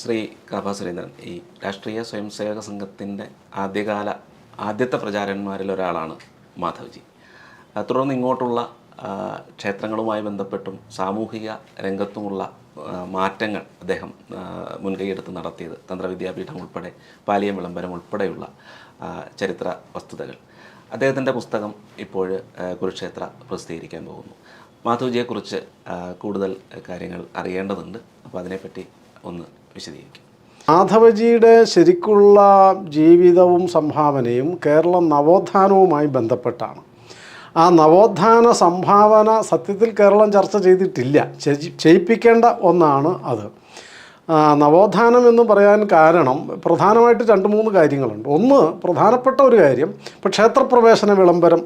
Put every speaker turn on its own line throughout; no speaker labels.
ശ്രീ കാഭ സുരേന്ദ്രൻ ഈ രാഷ്ട്രീയ സ്വയം സേവക സംഘത്തിന്റെ ആദ്യകാല ആദ്യത്തെ പ്രചാരന്മാരിൽ ഒരാളാണ് മാധവ്ജി. തുടർന്ന് ഇങ്ങോട്ടുള്ള ക്ഷേത്രങ്ങളുമായി ബന്ധപ്പെട്ടും സാമൂഹിക രംഗത്തുമുള്ള മാറ്റങ്ങൾ അദ്ദേഹം മുൻകൈയെടുത്ത് നടത്തിയത് തന്ത്രവിദ്യാപീഠം ഉൾപ്പെടെ പാലിയം വിളംബരം ഉൾപ്പെടെയുള്ള ചരിത്ര വസ്തുതകൾ. അദ്ദേഹത്തിന്റെ പുസ്തകം ഇപ്പോൾ കുരുക്ഷേത്ര പ്രസിദ്ധീകരിക്കാൻ പോകുന്നു. മാധവ്ജിയെക്കുറിച്ച് കൂടുതൽ കാര്യങ്ങൾ അറിയേണ്ടതുണ്ട്. അപ്പോൾ അതിനെപ്പറ്റി ഒന്ന് വിശദീകരിക്കും.
മാധവജിയുടെ ശരിക്കുള്ള ജീവിതവും സംഭാവനയും കേരള നവോത്ഥാനവുമായി ബന്ധപ്പെട്ടാണ്. ആ നവോത്ഥാന സംഭാവന സത്യത്തിൽ കേരളം ചർച്ച ചെയ്തിട്ടില്ല. ചെയ്- ചെയ്യിപ്പിക്കേണ്ട ഒന്നാണ് അത്. നവോത്ഥാനം എന്ന് പറയാൻ കാരണം പ്രധാനമായിട്ട് രണ്ട് മൂന്ന് കാര്യങ്ങളുണ്ട്. ഒന്ന് പ്രധാനപ്പെട്ട ഒരു കാര്യം ഇപ്പോൾ ക്ഷേത്രപ്രവേശന വിളംബരം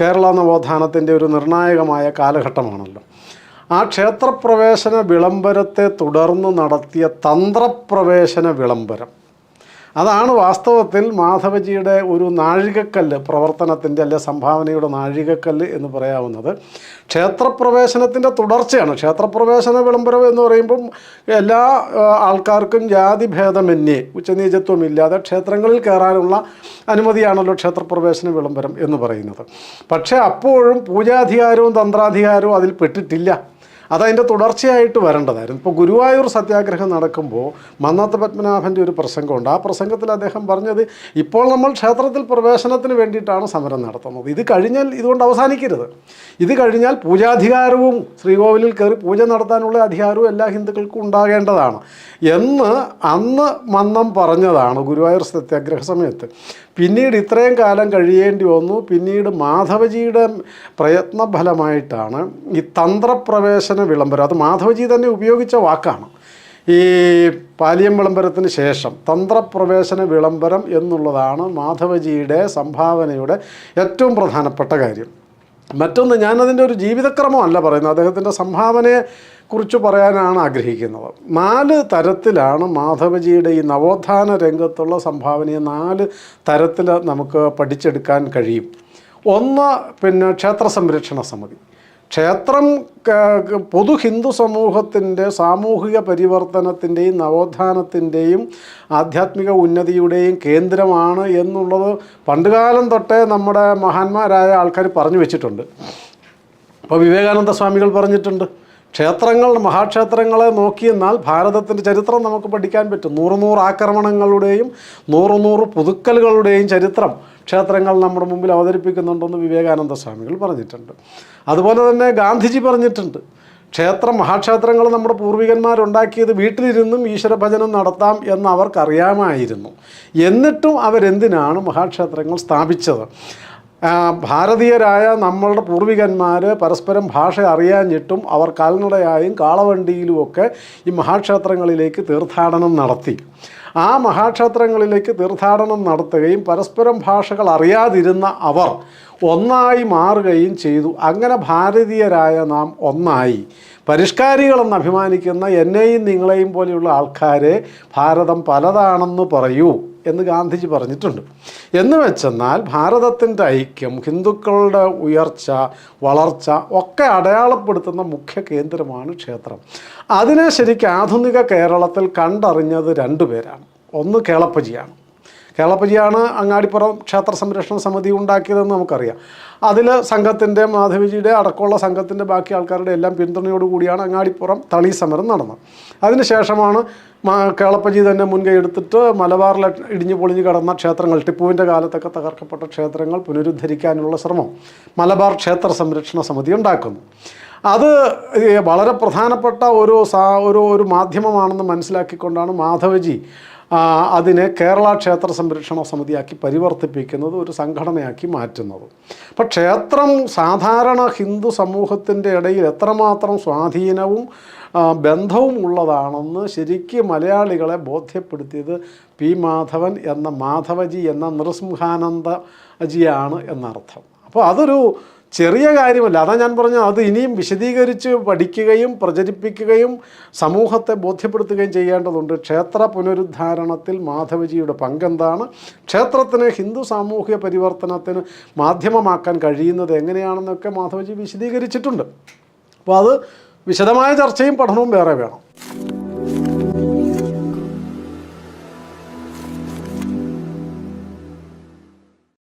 കേരള നവോത്ഥാനത്തിന്റെ ഒരു നിർണായകമായ കാലഘട്ടമാണല്ലോ. ആ ക്ഷേത്രപ്രവേശന വിളംബരത്തെ തുടർന്ന് നടത്തിയ തന്ത്രപ്രവേശന വിളംബരം. അതാണ് വാസ്തവത്തിൽ മാധവജിയുടെ ഒരു നാഴികക്കല്ല് പ്രവർത്തനത്തിന്റെ അല്ലെ സംഭാവനയുടെ നാഴികക്കല്ല് എന്ന് പറയാവുന്നത്. ക്ഷേത്രപ്രവേശനത്തിന്റെ തുടർച്ചയാണ്. ക്ഷേത്രപ്രവേശന വിളംബരം എന്ന് പറയുമ്പം എല്ലാ ആൾക്കാർക്കും ജാതി ഭേദമന്യേ ഉച്ചനീചത്വമില്ലാതെ ക്ഷേത്രങ്ങളിൽ കയറാനുള്ള അനുമതിയാണല്ലോ ക്ഷേത്രപ്രവേശന വിളംബരം എന്ന് പറയുന്നത്. പക്ഷേ അപ്പോഴും പൂജാധികാരവും തന്ത്രാധികാരവും അതിൽ പെട്ടിട്ടില്ല. അതതിന്റെ തുടർച്ചയായിട്ട് വരേണ്ടതായിരുന്നു. ഇപ്പോൾ ഗുരുവായൂർ സത്യാഗ്രഹം നടക്കുമ്പോൾ മന്നാത്ത പത്മനാഭന്റെ ഒരു പ്രസംഗമുണ്ട്. ആ പ്രസംഗത്തിൽ അദ്ദേഹം പറഞ്ഞത് ഇപ്പോൾ നമ്മൾ ക്ഷേത്രത്തിൽ പ്രവേശനത്തിന് വേണ്ടിയിട്ടാണ് സമരം നടത്തുന്നത്. ഇത് കഴിഞ്ഞാൽ ഇതുകൊണ്ട് അവസാനിക്കരുത്. ഇത് കഴിഞ്ഞാൽ പൂജാധികാരവും ശ്രീകോവിലിൽ കയറി പൂജ നടത്താനുള്ള അധികാരവും എല്ലാ ഹിന്ദുക്കൾക്കും ഉണ്ടാകേണ്ടതാണ് എന്ന് അന്ന് മന്നം പറഞ്ഞതാണ് ഗുരുവായൂർ സത്യാഗ്രഹ സമയത്ത്. പിന്നീട് ഇത്രയും കാലം കഴിയേണ്ടി വന്നു. പിന്നീട് മാധവജിയുടെ പ്രയത്ന ഫലമായിട്ടാണ് ഈ തന്ത്രപ്രവേശന വിളംബരം. അത് മാധവജി തന്നെ ഉപയോഗിച്ച വാക്കാണ്. ഈ പാലിയം വിളംബരത്തിന് ശേഷം തന്ത്രപ്രവേശന വിളംബരം എന്നുള്ളതാണ് മാധവജിയുടെ സംഭാവനയുടെ ഏറ്റവും പ്രധാനപ്പെട്ട കാര്യം. മറ്റൊന്ന് ഞാനതിന്റെ ഒരു ജീവിതക്രമമല്ല പറയുന്നത്. അദ്ദേഹത്തിന്റെ സംഭാവനയെ കുറിച്ച് പറയാനാണ് ആഗ്രഹിക്കുന്നത്. നാല് തരത്തിലാണ് മാധവജിയുടെ ഈ നവോത്ഥാന രംഗത്തുള്ള സംഭാവനയെ നാല് തരത്തിൽ നമുക്ക് പഠിച്ചെടുക്കാൻ കഴിയും. ഒന്ന് പിന്നെ ക്ഷേത്ര സംരക്ഷണ സമിതി. ക്ഷേത്രം പൊതു ഹിന്ദു സമൂഹത്തിന്റെ സാമൂഹിക പരിവർത്തനത്തിന്റെയും നവോത്ഥാനത്തിന്റെയും ആധ്യാത്മിക ഉന്നതിയുടെയും കേന്ദ്രമാണ് എന്നുള്ളത് പണ്ടുകാലം തൊട്ടേ നമ്മുടെ മഹാന്മാരായ ആൾക്കാർ പറഞ്ഞു വെച്ചിട്ടുണ്ട്. ഇപ്പോൾ വിവേകാനന്ദ സ്വാമികൾ പറഞ്ഞിട്ടുണ്ട്. ക്ഷേത്രങ്ങൾ മഹാക്ഷേത്രങ്ങളെ നോക്കിയെന്നാൽ ഭാരതത്തിന്റെ ചരിത്രം നമുക്ക് പഠിക്കാൻ പറ്റും. നൂറ് നൂറ് ആക്രമണങ്ങളുടെയും നൂറ് നൂറ് പുതുക്കലുകളുടെയും ചരിത്രം ക്ഷേത്രങ്ങൾ നമ്മുടെ മുമ്പിൽ അവതരിപ്പിക്കുന്നുണ്ടെന്ന് വിവേകാനന്ദ സ്വാമികൾ പറഞ്ഞിട്ടുണ്ട്. അതുപോലെ തന്നെ ഗാന്ധിജി പറഞ്ഞിട്ടുണ്ട് ക്ഷേത്ര മഹാക്ഷേത്രങ്ങൾ നമ്മുടെ പൂർവികന്മാരുണ്ടാക്കിയത് വീട്ടിലിരുന്നും ഈശ്വരഭജനം നടത്താം എന്ന് അവർക്കറിയാമായിരുന്നു. എന്നിട്ടും അവരെന്തിനാണ് മഹാക്ഷേത്രങ്ങൾ സ്ഥാപിച്ചത്? ഭാരതീയരായ നമ്മളുടെ പൂർവികന്മാർ പരസ്പരം ഭാഷ അറിയാഞ്ഞിട്ടും അവർ കാൽനടയായും കാളവണ്ടിയിലുമൊക്കെ ഈ മഹാക്ഷേത്രങ്ങളിലേക്ക് തീർത്ഥാടനം നടത്തി. ആ മഹാക്ഷേത്രങ്ങളിലേക്ക് തീർത്ഥാടനം നടത്തുകയും പരസ്പരം ഭാഷകൾ അറിയാതിരുന്ന അവർ ഒന്നായി മാറുകയും ചെയ്തു. അങ്ങനെ ഭാരതീയരായ നാം ഒന്നായി. പരിഷ്കാരികളെന്ന് അഭിമാനിക്കുന്ന എന്നെയും നിങ്ങളെയും പോലെയുള്ള ആൾക്കാരെ ഭാരതം പലതാണെന്ന് പറയൂ എന്ന് ഗാന്ധിജി പറഞ്ഞിട്ടുണ്ട്. എന്ന് വെച്ചെന്നാൽ ഭാരതത്തിന്റെ ഐക്യം ഹിന്ദുക്കളുടെ ഉയർച്ച വളർച്ച ഒക്കെ അടയാളപ്പെടുത്തുന്ന മുഖ്യ കേന്ദ്രമാണ് ക്ഷേത്രം. അതിനെ ശരിക്കും ആധുനിക കേരളത്തിൽ കണ്ടറിഞ്ഞത് രണ്ടു പേരാണ്. ഒന്ന് കേളപ്പജിയാണ്. കേളപ്പജിയാണ് അങ്ങാടിപ്പുറം ക്ഷേത്ര സംരക്ഷണ സമിതി ഉണ്ടാക്കിയതെന്ന് നമുക്കറിയാം. അതിൽ സംഘത്തിന്റെ മാധവിജിയുടെ അടക്കമുള്ള സംഘത്തിന്റെ ബാക്കി ആൾക്കാരുടെ എല്ലാം പിന്തുണയോടുകൂടിയാണ് അങ്ങാടിപ്പുറം തളി സമരം നടന്നത്. അതിനുശേഷമാണ് കേളപ്പജി തന്നെ മുൻകൈ എടുത്തിട്ട് മലബാറിൽ ഇടിഞ്ഞു പൊളിഞ്ഞു കിടന്ന ക്ഷേത്രങ്ങൾ ടിപ്പുവിന്റെ കാലത്തൊക്കെ തകർക്കപ്പെട്ട ക്ഷേത്രങ്ങൾ പുനരുദ്ധരിക്കാനുള്ള ശ്രമം മലബാർ ക്ഷേത്ര സംരക്ഷണ സമിതി ഉണ്ടാക്കുന്നു. അത് വളരെ പ്രധാനപ്പെട്ട ഒരു സാ ഒരു ഒരു മാധ്യമമാണെന്ന് മനസ്സിലാക്കിക്കൊണ്ടാണ് മാധവജി അതിനെ കേരള ക്ഷേത്ര സംരക്ഷണ സമിതിയാക്കി പരിവർത്തിപ്പിക്കുന്നത് ഒരു സംഘടനയാക്കി മാറ്റുന്നത്. അപ്പം ക്ഷേത്രം സാധാരണ ഹിന്ദു സമൂഹത്തിന്റെ ഇടയിൽ എത്രമാത്രം സ്വാധീനവും ബന്ധവും ഉള്ളതാണെന്ന് ശരിക്കും മലയാളികളെ ബോധ്യപ്പെടുത്തിയത് പി മാധവൻ എന്ന മാധവജി എന്ന നൃസിംഹാനന്ദജിയാണ് എന്നർത്ഥം. അപ്പോൾ അതൊരു ചെറിയ കാര്യമല്ല. അതാ ഞാൻ പറഞ്ഞത്. അത് ഇനിയും വിശദീകരിച്ച് പഠിക്കുകയും പ്രചരിപ്പിക്കുകയും സമൂഹത്തെ ബോധ്യപ്പെടുത്തുകയും ചെയ്യേണ്ടതുണ്ട്. ക്ഷേത്ര പുനരുദ്ധാരണത്തിൽ മാധവജിയുടെ പങ്കെന്താണ്? ക്ഷേത്രത്തിന് ഹിന്ദു സാമൂഹ്യ പരിവർത്തനത്തിന് മാധ്യമമാക്കാൻ കഴിയുന്നത് എങ്ങനെയാണെന്നൊക്കെ മാധവജി വിശദീകരിച്ചിട്ടുണ്ട്. അപ്പോൾ അത് വിശദമായ ചർച്ചയും പഠനവും വേറെ വേണം.